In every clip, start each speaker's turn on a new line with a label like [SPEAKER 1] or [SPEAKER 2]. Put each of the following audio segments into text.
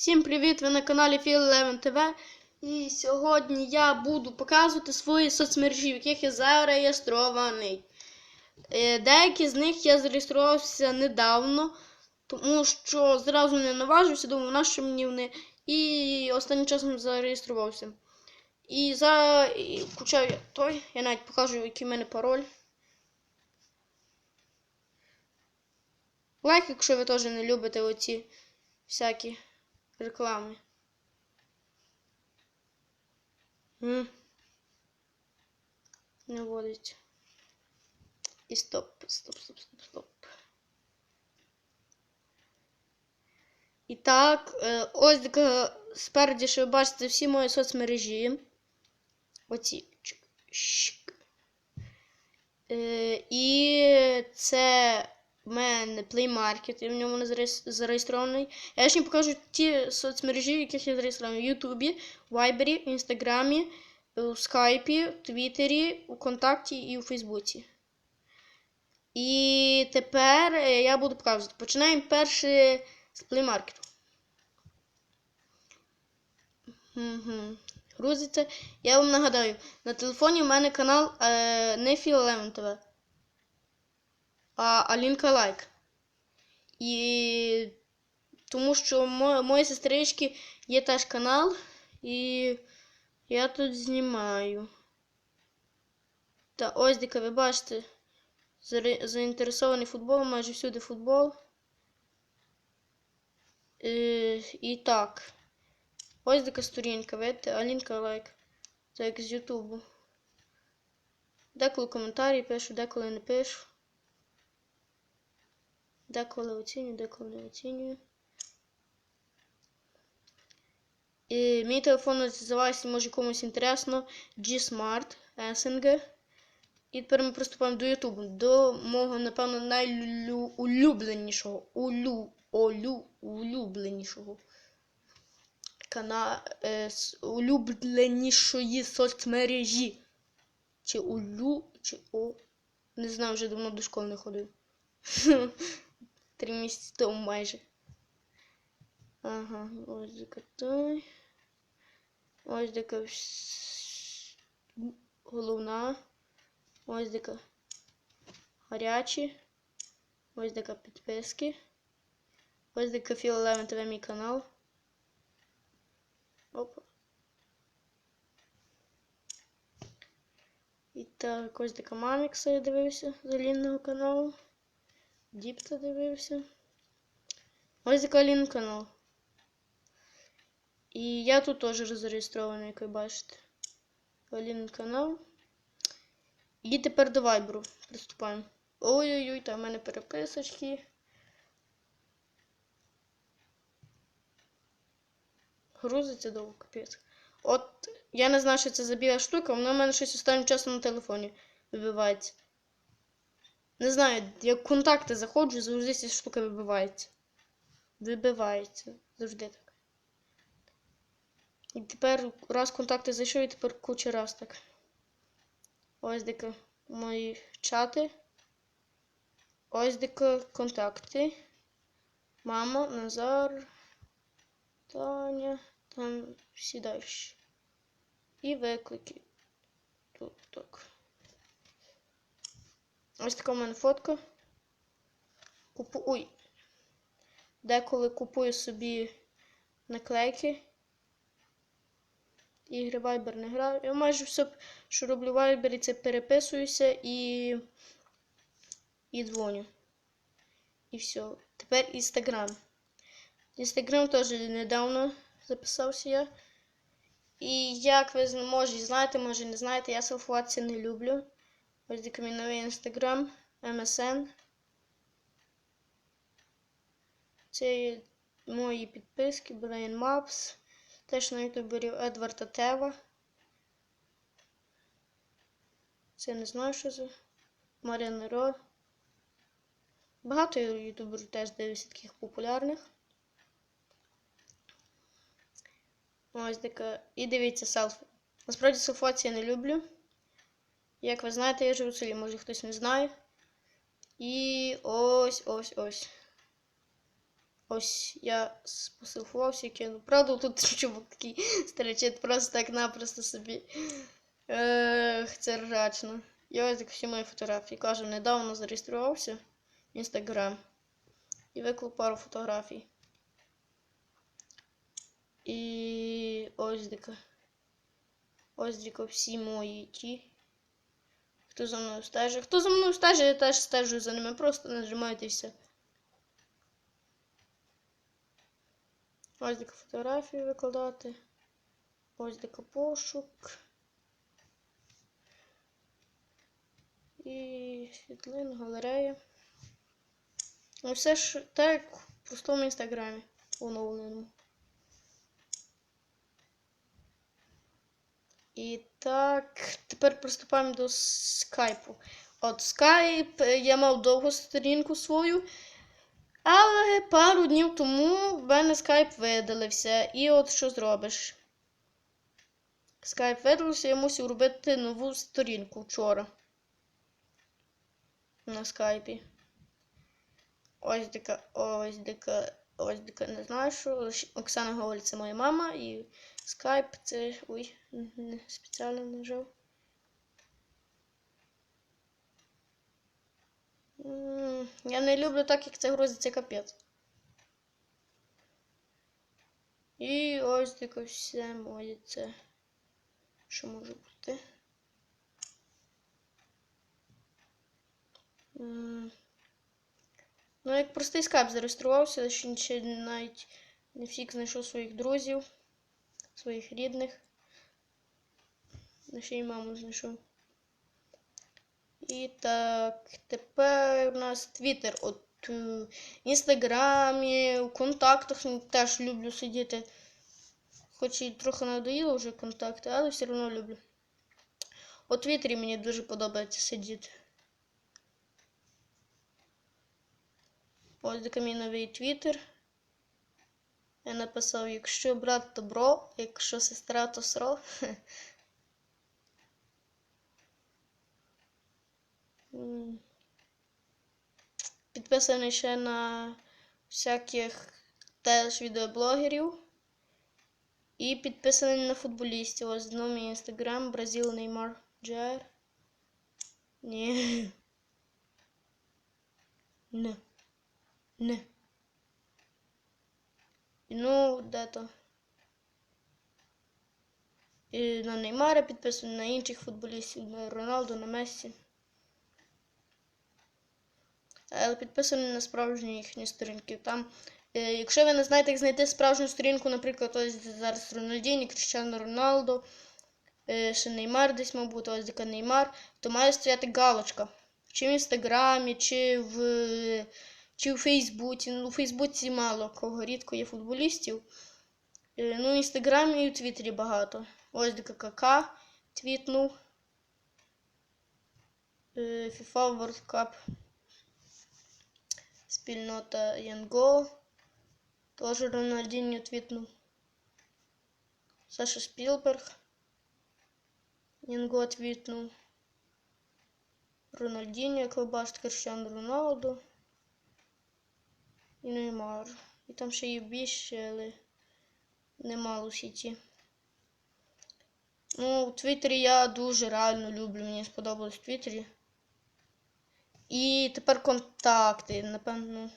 [SPEAKER 1] Всім привіт! Ви на каналі Feel11 TV. І сьогодні я буду показувати свої соцмережі, в яких я зареєстрований. Е, Деякі з них я зареєструвався недавно, тому що зразу не наважився, думав, на що мені вони. І останнім часом зареєструвався. І за і включаю я той, я навіть покажу, який в мене пароль. Лайк, якщо ви теж не любите оці всякі реклами. М. Не вводить. І стоп, стоп, стоп, стоп, стоп. І так, е, ось така спереді, що ви бачите всі мої соцмережі. Оці. Е, і це в мене Play Market, я в ньому не зареєстрований. Я ще покажу ті соцмережі, в яких я зареєстрований. В Ютубі, в Вайбері, в Інстаграмі, у Скайпі, в Твіттері, у Контакті і у Фейсбуці. І тепер е, я буду показувати. Починаємо перше з Market. Угу. Грузиться. Я вам нагадаю, на телефоні в мене канал е, не Feel11 TV, а Алінка Лайк. І тому що мо, мої сестрички є теж канал, і я тут знімаю. Та ось дека ви бачите, заінтересований футболом, майже всюди футбол. Е, і так. Ось така сторінка, видите, Алінка лайк. Це як з Ютубу. Деколи коментарі пишу, деколи не пишу. Деколи оцінюю, деколи не оцінюю. І мій телефон називається, може комусь інтересно, G-Smart SNG. І тепер ми приступаємо до Ютубу. До мого, напевно, найулюбленішого. Улю, олю, улюбленішого. Кана е, улюбленішої соцмережі. Чи улю, чи о. Не знаю, вже давно до школи не ходив. Три місяці тому майже. Ага, ось така той. Ось вс- головна. Ось така гарячі. Ось така підписки. Ось така Філ 11 ТВ мій канал. Опа. І так, ось така Мамікса я дивився з Алінного каналу. Діпта дивився. Ось така Алін канал. І я тут теж зареєстрований, як ви бачите. Алін канал. І тепер до вайберу приступаємо. Ой-ой-ой, там в мене переписочки. Грузиться довго, капець. От я не знаю, що це за біла штука, вона в мене щось останнім часом на телефоні вибивається. Не знаю, в контакти заходжу, завжди ця штука вибивається. Вибивається. Завжди так. І тепер раз контакти зайшов, і тепер куча раз так. Ось дека мої чати. Ось дека контакти. Мама, Назар, Таня, там всі далі. І виклики. Тут так. Ось така в мене фотка. Купу... Ой. Деколи купую собі наклейки. Ігри Viber не граю. Я майже все, що роблю в Viber, це переписуюся і. і дзвоню. І все. Тепер Instagram. Інстаграм теж недавно записався я. І як ви може знаєте, може не знаєте, я селфуватися не люблю. Ось новий інстаграм, MSN. Це мої підписки, Brain Maps. Теж на ютубері Едварда Тева. Це не знаю, що за Марія Ро. Багато ютуберів теж дивлюся таких популярних. Ось така. І дивіться селфі. Насправді селфувати я не люблю. Як ви знаєте, я живу в селі, може хтось не знає. І ось ось ось. Ось я посилфувався і кинув. Правда, тут чубок такий стрічить просто так напросто собі. Ех, це ржачно. І ось так всі мої фотографії. Кажу, недавно зареєструвався в Інстаграм. І виклав пару фотографій. І ось така. Ось така всі мої ті. Хто за мною стежить? Хто за мною стежить, я теж стежу за ними. Просто нажимаєте і все. Ось така фотографії викладати. Ось така пошук. І світлин, галерея. Ну, все ж так, як в простому інстаграмі оновленому. І так, тепер приступаємо до скайпу. От скайп е, я мав довгу сторінку свою, але пару днів тому в мене скайп видалився. І от що зробиш? Скайп видалився, я мусив робити нову сторінку вчора. На скайпі. Ось така, ось така, ось така, не знаю, що. Оксана говорить, це моя мама, і скайп це. Ой, спеціально нажав. Я не люблю так, як це грузиться капець. І ось таке все моє. Що може бути? Ну, як простий скайп зареєструвався, ще навіть не всіх знайшов своїх друзів, своїх рідних. Ще й маму знайшов. І так, тепер у нас Твіттер. От е, в Інстаграмі, у контактах теж люблю сидіти. Хоч і трохи надоїло вже контакти, але все одно люблю. У Твіттері мені дуже подобається сидіти. Ось такий мій новий твіттер. Я написав, якщо брат, то бро, якщо сестра, то сро. Підписаний ще на всяких теж відеоблогерів. І підписаний на футболістів. Ось знову мій інстаграм, Бразил Неймар Джер. Ні. Не. Не. Ну, де то. І на Неймара підписаний, на інших футболістів, на Роналду, на Мессі. Але підписаний на справжні їхні сторінки. Там, е, якщо ви не знаєте, як знайти справжню сторінку, наприклад, ось зараз Рональдіні, Кріштіану Роналду, е, ще Неймар десь, мабуть, ось така Неймар, то має стояти галочка. Чи в інстаграмі, чи в чи у Фейсбуці. Ну, у Фейсбуці мало кого рідко є футболістів. Е, Ну, в Інстаграмі і у Твіттері багато. Ось ДКК твітнув. Е, FIFA World Cup. Спільнота Янго. Теж Рональдіньо твітнув. Саша Спілберг. Янго твітнув. Рональдіньо, як ви бачите, Криштиану Роналду. І Неймар. І там ще є більше, але немало в сіті. Ну, у Твіттері я дуже реально люблю. Мені сподобалось в Твіттері. І тепер контакти. Напевно,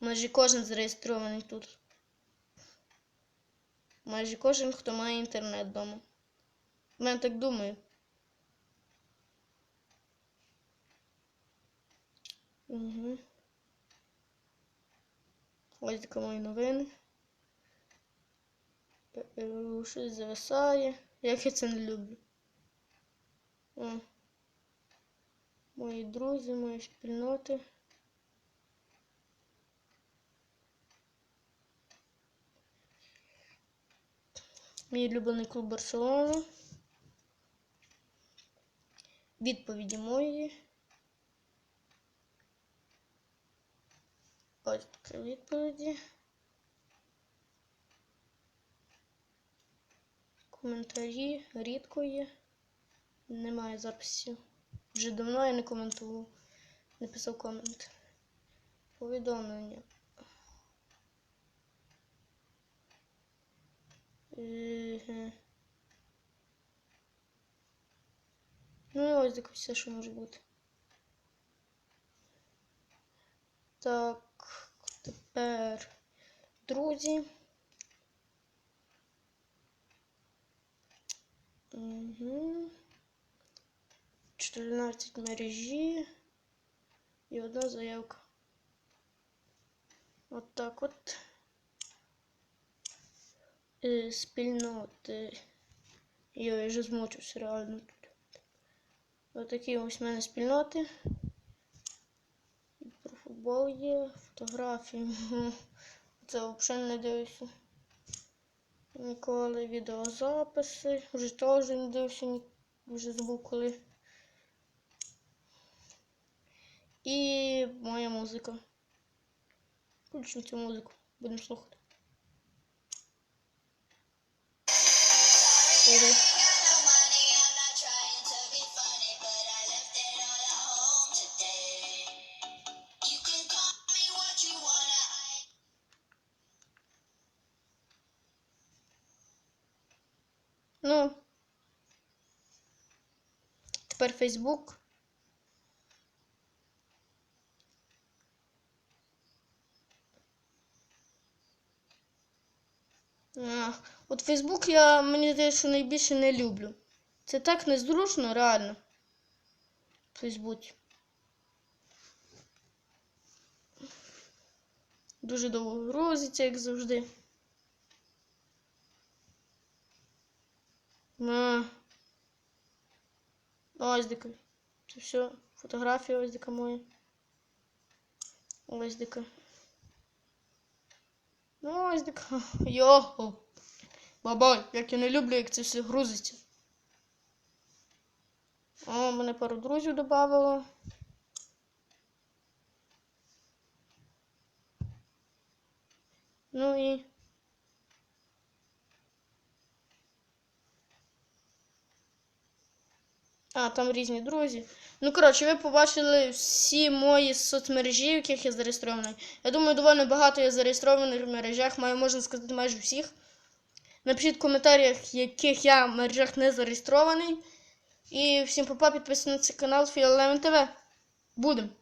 [SPEAKER 1] майже кожен зареєстрований тут. Майже кожен, хто має інтернет вдома. Я так думаю. Угу. Ось такі мої новини. Щось зависає. Як я це не люблю. О. Мої друзі, мої спільноти. Мій улюблений клуб Барселона. Відповіді мої. короткі відповіді. Коментарі рідко є. Немає записів. Вже давно я не коментував, не писав комент. Повідомлення. Ну і ось таке все, що може бути. Так тепер друзі. Угу. 14 мережі і одна заявка. От так от. Е, спільноти. Йо, я вже змучився реально тут. Отакі ось в мене спільноти. Футбол є, фотографії. Це взагалі не дивився. Ніколи відеозаписи. Вже теж не дивився, вже забув коли. І моя музика. Включимо цю музику. Будемо слухати. Ну. Тепер Фейсбук. От Фейсбук я мені здається, що найбільше не люблю. Це так незручно, реально. В Фейсбуці. Дуже довго грузиться, як завжди. А. Ось дека. Це все. Фотографія ось дека моя. Ось дека. Ну, ось дека. Його. Бабай, як я не люблю, як це все грузиться. О, мене пару друзів додавало. Ну і. А, там різні друзі. Ну, коротше, ви побачили всі мої соцмережі, в яких я зареєстрований. Я думаю, доволі багато я зареєстрованих в мережах, маю, можна сказати, майже всіх. Напишіть в коментарях, в яких я мережах не зареєстрований. І всім папа, підписуйтесь на цей канал Фіолем ТВ. Будем!